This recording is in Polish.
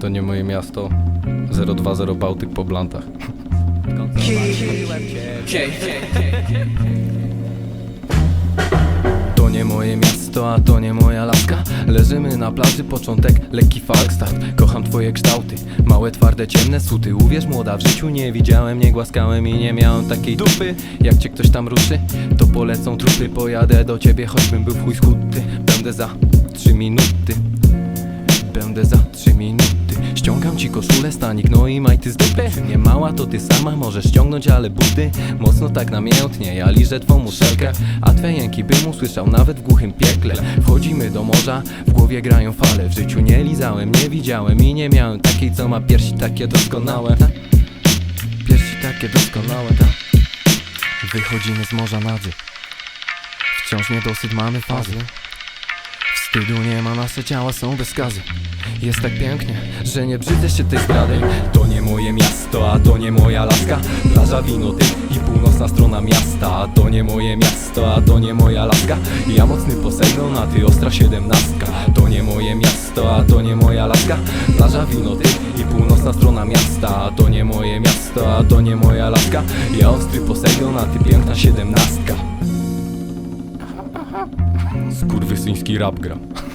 To nie moje miasto. 020 Bałtyk po blantach. To nie moje miasto, a to nie moja laska. Leżymy na plaży, początek, lekki falstart Kocham twoje kształty, małe, twarde, ciemne suty. Uwierz młoda, w życiu nie widziałem, nie głaskałem i nie miałem takiej dupy. Jak cię ktoś tam ruszy, to polecą trupy. Pojadę do ciebie, choćbym był w chuj schudty Będę za trzy minuty. Będę za ci koszulę, stanik, no i majty z dupy. Nie mała, to ty sama możesz ściągnąć, ale buty Mocno tak namiętnie, ja liżę twą muszelkę A twe jęki bym usłyszał nawet w głuchym piekle. Wchodzimy do morza, w głowie grają fale W życiu nie lizałem, nie widziałem i nie miałem Takiej, co ma piersi takie doskonałe tak? Piersi takie doskonałe, tak? Wychodzimy z morza nadzy Wciąż niedosyt mamy fazy. Wstydu nie ma, nasze ciała są bez skazy Jest tak pięknie, że nie brzydzę się tej zdrady. To nie moje miasto, a to nie moja laska. Plaża, wino, ty i północna strona miasta. A to nie moje miasto, a to nie moja laska. Ja mocny Posejdon, a ty ostra siedemnastka. To nie moje miasto, a to nie moja laska. Plaża, wino, ty i północna strona miasta. A to nie moje miasto, a to nie moja laska. Ja ostry Posejdon, a ty piękna siedemnastka. Skurwysyński rap gram